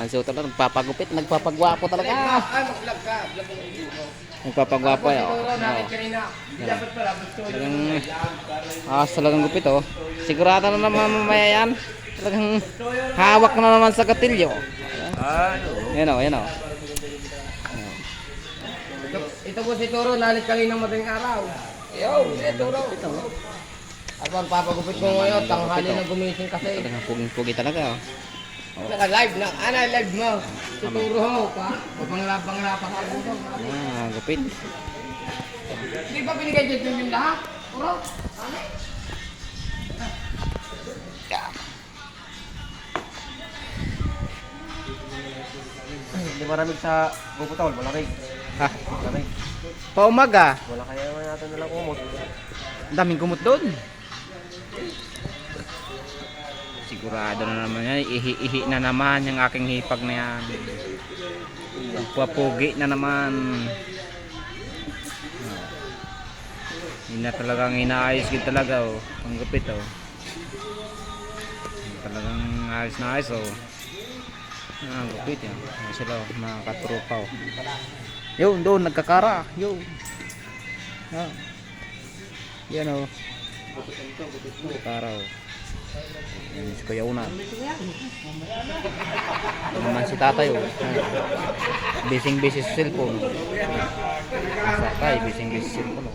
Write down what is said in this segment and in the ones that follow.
Ah, si Utol nagpapagupit, nagpapagwapo talaga. Ay, mag-vlog ka. Vlog mo. Nagpapagwapo eh. Oh. Oh. Talagang ah, talagang gupit oh. Sigurado na naman mamaya yan. Talagang hawak na naman sa katilyo. Ay, Yan oh, yan oh. Ito, ito po si Toro, nalit kanina madaling araw. Yo, si Toro. Abang papagupit ko ngayon, tanghali na gumising kasi. Talagang puging-pugi talaga oh. Naka-live na, ano live mo? Si Toro ho, pa. Papanglapang-lapang ka dito. Ah, gupit. Di ba binigay dito yung lahat? Toro, ano? Hindi maramig sa bubutol, malamig. Ha, Malamig. paumaga. Wala kaya naman natin nalang umot. Ang daming kumot doon. Sigurado na naman yan. Ihi-ihi na naman yung aking hipag na yan. Papugi na naman. Oh. Hindi na talagang inaayos din talaga oh. Ang gupit oh. Talagang ayos na ayos oh. Ah, ang gupit yan. Ayan sila oh, mga katrupa oh. Yun, doon, nagkakara. Yun. Ah. Yan o. Karaw. Yan si Kuya Una. Ito naman si tatay o. Bising busy sa cellphone. Sakay, bising busy sa cellphone o.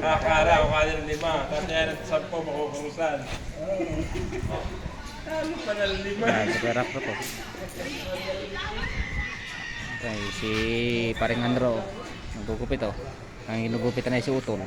Nakakara ako kanya ng lima. Tataya ng sampo makukurusan. Ano pa na lima? Yan, si Kuya Rapro po. Okay, si paring Andro. Nagugupit o. Ang ginugupitan na si Utol.